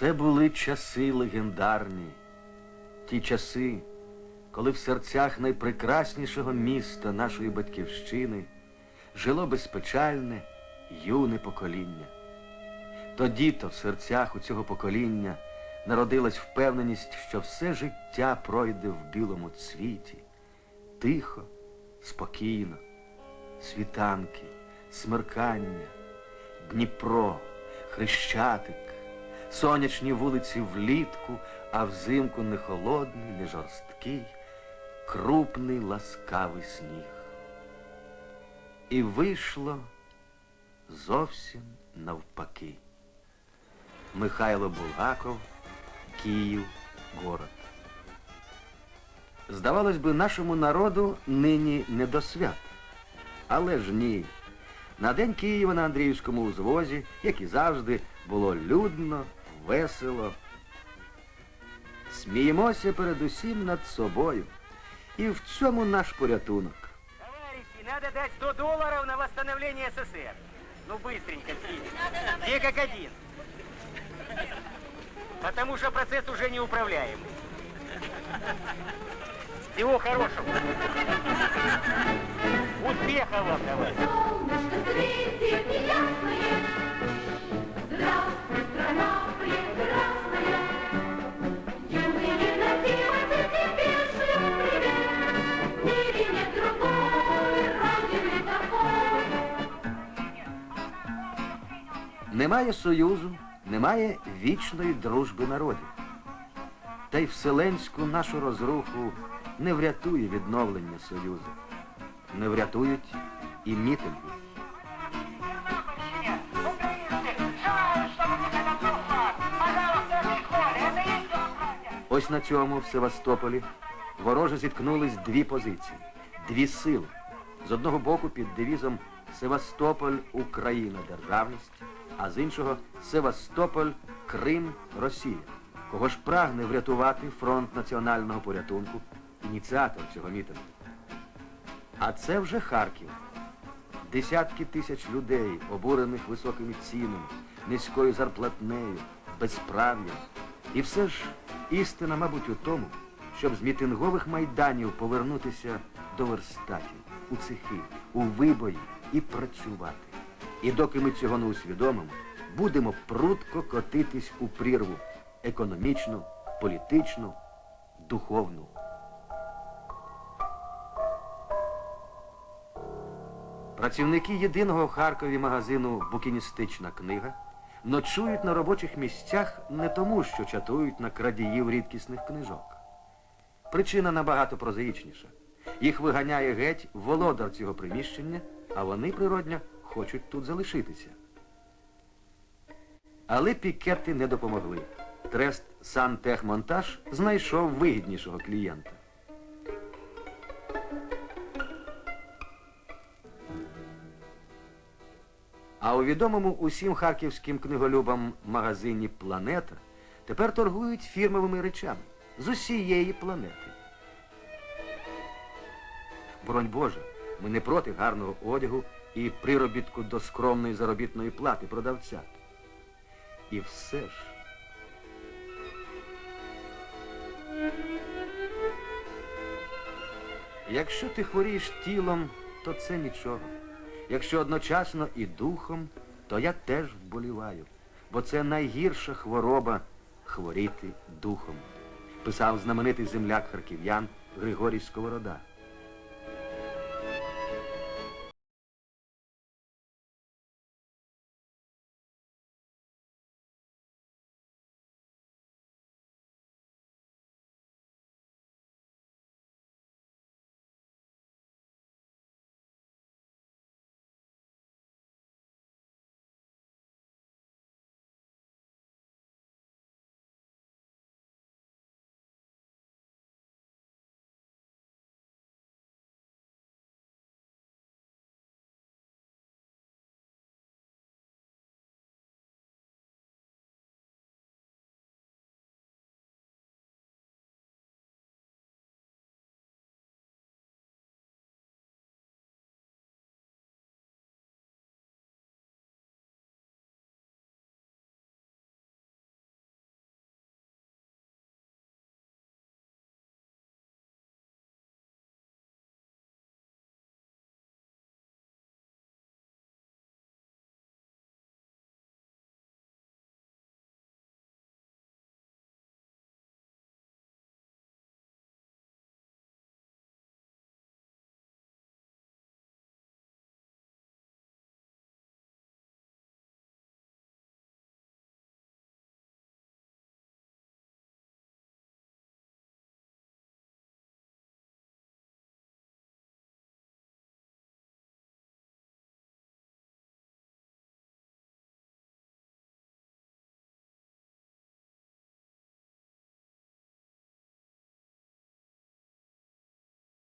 Це були часи легендарні, ті часи, коли в серцях найпрекраснішого міста нашої батьківщини жило безпечальне, юне покоління. Тоді то в серцях у цього покоління народилась впевненість, що все життя пройде в білому цвіті, тихо, спокійно, світанки, смеркання, Дніпро, Хрещатик, сонячні вулиці влітку, а взимку не холодний, не жорсткий, крупний ласкавий сніг. І вийшло зовсім навпаки. Михайло Булгаков, Київ, город. Здавалось би, нашому народу нині не до свят. Але ж ні. На День Києва на Андріївському узвозі, як і завжди, було людно, весело. Сміємося передусім над собою. І в цьому наш порятунок. Товарищи, надо дать 100 долларов на восстановление СССР. Ну, быстренько, скинь. Все как один. Потому что процесс уже неуправляемый. Всего хорошего. Успехов вам, товарищ. Немає союзу, немає вічної дружби народів. Та й вселенську нашу розруху не врятує відновлення союзу. Не врятують і мітинги. Ось на цьому в Севастополі вороже зіткнулись дві позиції, дві сили. З одного боку під девізом Севастополь Україна державність, а з іншого Севастополь Крим Росія. Кого ж прагне врятувати фронт національного порятунку, ініціатор цього мітингу. А це вже Харків. Десятки тисяч людей, обурених високими цінами, низькою зарплатнею, безправ'ям. І все ж істина, мабуть, у тому, щоб з мітингових майданів повернутися до верстатів, у цехи, у вибої і працювати. І доки ми цього не усвідомимо, будемо прудко котитись у прірву економічну, політичну, духовну. Працівники єдиного в Харкові магазину Букіністична книга ночують на робочих місцях не тому, що чатують на крадіїв рідкісних книжок. Причина набагато прозаїчніша. Їх виганяє геть володар цього приміщення, а вони, природня, хочуть тут залишитися. Але пікети не допомогли. Трест Сантехмонтаж знайшов вигіднішого клієнта. А у відомому усім харківським книголюбам магазині Планета тепер торгують фірмовими речами з усієї планети. Боронь Боже, ми не проти гарного одягу і приробітку до скромної заробітної плати продавця. І все ж. Якщо ти хворієш тілом, то це нічого. Якщо одночасно і духом, то я теж вболіваю, бо це найгірша хвороба хворіти духом, писав знаменитий земляк харків'ян Григорій Сковорода.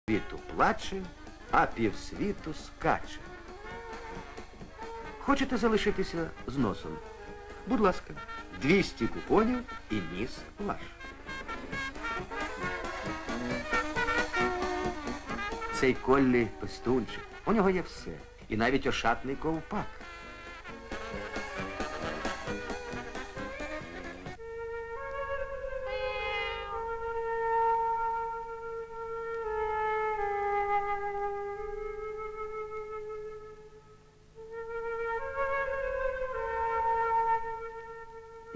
Світу плаче, а півсвіту скаче. Хочете залишитися з носом? Будь ласка, 200 купонів і ніс ваш. Цей Коллі пестунчик. У нього є все. І навіть ошатний ковпак.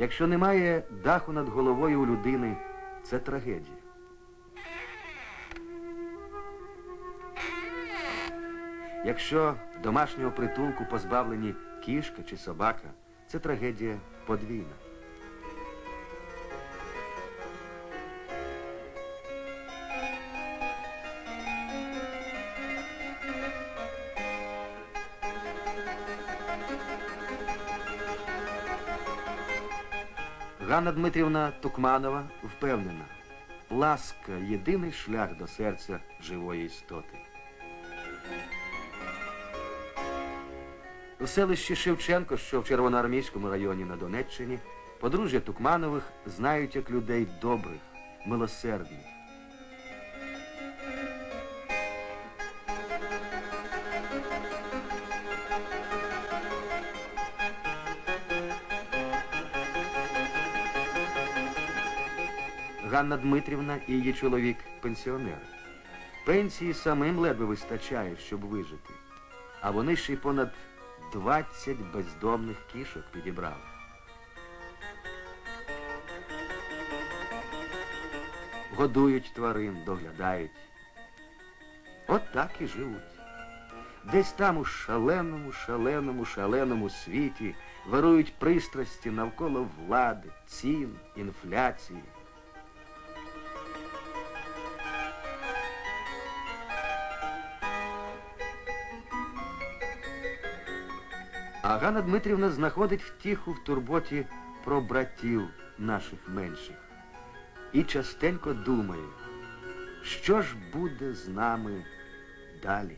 Якщо немає даху над головою у людини, це трагедія. Якщо домашнього притулку позбавлені кішка чи собака, це трагедія подвійна. Ганна Дмитрівна Тукманова впевнена, ласка єдиний шлях до серця живої істоти. У селищі Шевченко, що в Червоноармійському районі на Донеччині, подружжя Тукманових знають як людей добрих, милосердних. Ганна Дмитрівна і її чоловік пенсіонери. Пенсії самим ледве вистачає, щоб вижити. А вони ще й понад 20 бездомних кішок підібрали. Годують тварин, доглядають. От так і живуть. Десь там у шаленому, шаленому, шаленому світі вирують пристрасті навколо влади, цін, інфляції. А Ганна Дмитрівна знаходить втіху в турботі про братів наших менших. І частенько думає, що ж буде з нами далі.